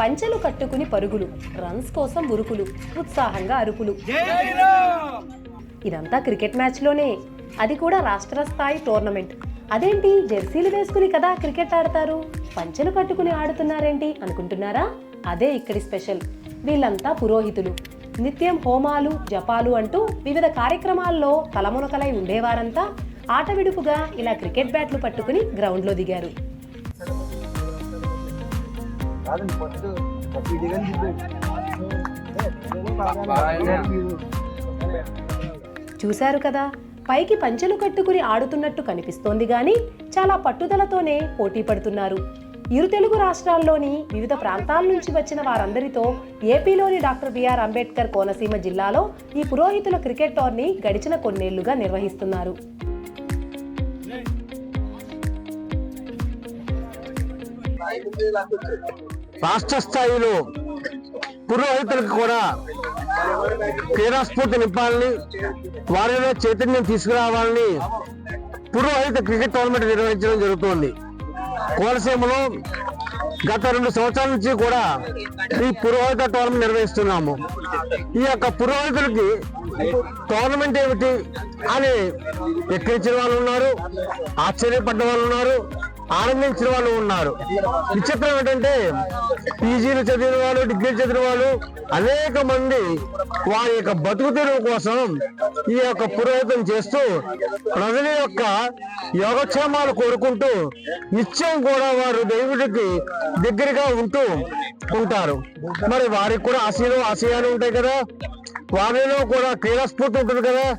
పంచెలు కట్టుకుని పరుగులు రన్స్ కోసం ఉరుకులు ఉత్సాహంగా అరుపులు. ఇదంతా క్రికెట్ మ్యాచ్లోనే. అది కూడా రాష్ట్ర స్థాయి టోర్నమెంట్. అదేంటి జెర్సీలు వేసుకుని కదా క్రికెట్ ఆడతారు? పంచెలు కట్టుకుని ఆడుతున్నారేంటి అనుకుంటున్నారా? అదే ఇక్కడి స్పెషల్. వీళ్ళంతా పురోహితులు. నిత్యం హోమాలు జపాలు అంటూ వివిధ కార్యక్రమాల్లో తలమునకలై ఉండేవారంతా. ఆట విడుపుగా ఇలా క్రికెట్ బ్యాట్లు పట్టుకుని గ్రౌండ్లో దిగారు. కాదండి ఫస్ట్ చూశారు కదా పైకి పంచెలు కట్టుకుని ఆడుతున్నట్టు కనిపిస్తోంది గాని చాలా పట్టుదలతోనే పోటీ పడుతున్నారు. ఇరు తెలుగు రాష్ట్రాల్లోని వివిధ ప్రాంతాల నుంచి వచ్చిన వారందరితో ఏపీలోని డాక్టర్ బిఆర్ అంబేద్కర్ కోనసీమ జిల్లాలో ఈ పురోహితుల క్రికెట్ టోర్నీ గడిచిన కొన్నేళ్ళుగా నిర్వహిస్తున్నారు. రాష్ట్ర స్థాయిలో పురోహితులకు కూడా క్రీడాస్ఫూర్తి నింపాలని వారిలో చైతన్యం తీసుకురావాలని పురోహిత క్రికెట్ టోర్నమెంట్ నిర్వహించడం జరుగుతోంది. కోనసీమలో గత రెండు సంవత్సరాల నుంచి కూడా ఈ పురోహిత టోర్నమెంట్ నిర్వహిస్తున్నాము. ఈ యొక్క పురోహితులకి టోర్నమెంట్ ఏమిటి అని ఎక్కించిన వాళ్ళు ఉన్నారు ఆశ్చర్యపడ్డ వాళ్ళు ఉన్నారు ఆనందించిన వాళ్ళు ఉన్నారు. విచిత్రం ఏంటంటే పీజీలు చదివిన వాళ్ళు డిగ్రీ చదివిన వాళ్ళు అనేక మంది వారి యొక్క బతుకు తెరువు కోసం ఈ యొక్క పురోహితం చేస్తూ ప్రజల యొక్క యోగక్షేమాలు కోరుకుంటూ నిత్యం కూడా వారు దేవుడికి దగ్గరగా ఉంటూ ఉంటారు. మరి వారికి కూడా ఆశయాలు ఆశయాలు ఉంటాయి కదా. వారిలో కూడా క్రీడాస్ఫూర్తి ఉంటుంది కదా.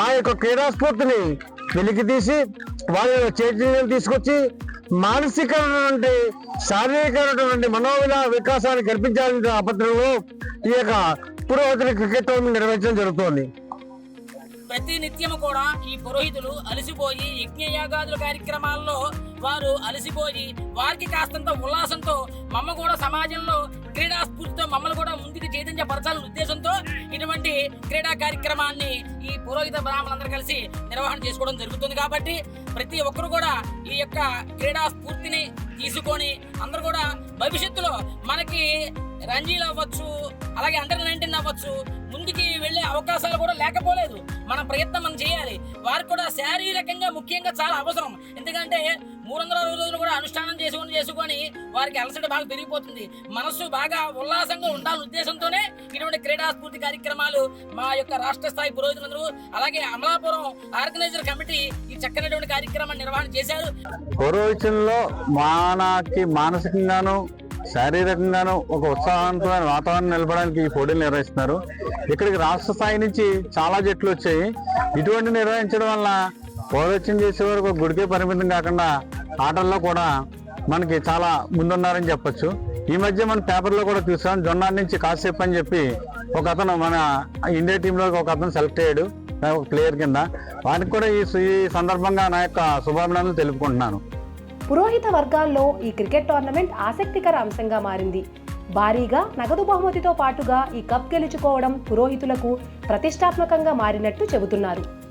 ఆ యొక్క క్రీడాస్ఫూర్తిని వెలికి తీసి వాళ్ళ చైతన్యం తీసుకొచ్చి మానసికమైనటువంటి శారీరకమైనటువంటి మనోవిల వికాసాన్ని కల్పించాలని ఆపత్రంలో ఈ యొక్క పురోహితుల క్రికెట్ టోర్నమెంట్ నిర్వహించడం జరుగుతోంది. ప్రతి నిత్యము కూడా ఈ పురోహితులు అలసిపోయి యజ్ఞయాగాదుల కార్యక్రమాల్లో వారు అలసిపోయి వారికి కాస్తంత ఉల్లాసంతో మమ్మ కూడా సమాజంలో క్రీడా స్ఫూర్తితో మమ్మల్ని కూడా ముందుకు చైతన్యపరచాలనే ఉద్దేశంతో క్రీడా కార్యక్రమాన్ని ఈ పురోహిత బ్రాహ్మణులందరూ కలిసి నిర్వహణ చేసుకోవడం జరుగుతుంది కాబట్టి ప్రతి ఒక్కరు కూడా ఈ యొక్క క్రీడా స్ఫూర్తిని తీసుకొని అందరూ కూడా భవిష్యత్తులో మనకి రంజీలు అవ్వచ్చు అలాగే అండర్ నైన్టీన్ అవ్వచ్చు ముందుకి వెళ్ళే అవకాశాలు కూడా లేకపోలేదు. మన ప్రయత్నం మనం చేయాలి. వారికి కూడా శారీరకంగా ముఖ్యంగా చాలా అవసరం. ఎందుకంటే మూడు వందల అరవై రోజులు కూడా అనుష్ఠానం చేసుకొని చేసుకొని వారికి అలసట బాగా పెరిగిపోతుంది. మనస్సు బాగా ఉల్లాసంగా ఉండాలని ఉద్దేశంతోనే ఇటువంటి క్రీడాస్ఫూర్తి కార్యక్రమాలు మా యొక్క రాష్ట్ర స్థాయి పురోహితులందరూ అలాగే అమలాపురం ఆర్గనైజర్ కమిటీ ఈ చక్కనటువంటి కార్యక్రమాన్ని నిర్వహణ చేశారు. పురోహితుల్లో మనకి మానసికంగాను శారీరకంగాను ఒక ఉత్సాహవంతమైన వాతావరణం నిలపడానికి ఈ పోటీలు నిర్వహిస్తున్నారు. ఇక్కడికి రాష్ట్ర స్థాయి నుంచి చాలా జట్లు వచ్చాయి. ఇటువంటి నిర్వహించడం వల్ల పౌరోత్యం చేసే వరకు గుడికే పరిమితం కాకుండా ఆటల్లో కూడా మనకి చాలా ముందున్నారని చెప్పొచ్చు. ఈ మధ్య మన పేపర్లో కూడా చూసాం. జొన్న నుంచి కాసేపు అని చెప్పి ఒక అతను మన ఇండియా టీంలో ఒక అతను సెలెక్ట్ అయ్యాడు ఒక ప్లేయర్ కింద. వారికి కూడా ఈ ఈ సందర్భంగా నా యొక్క శుభాభినందనలు తెలుపుకుంటున్నాను. పురోహిత వర్గాల్లో ఈ క్రికెట్ టోర్నమెంట్ ఆసక్తికర అంశంగా మారింది. భారీగా నగదు బహుమతితో పాటుగా ఈ కప్ గెలుచుకోవడం పురోహితులకు ప్రతిష్టాత్మకంగా మారినట్టు చెబుతున్నారు.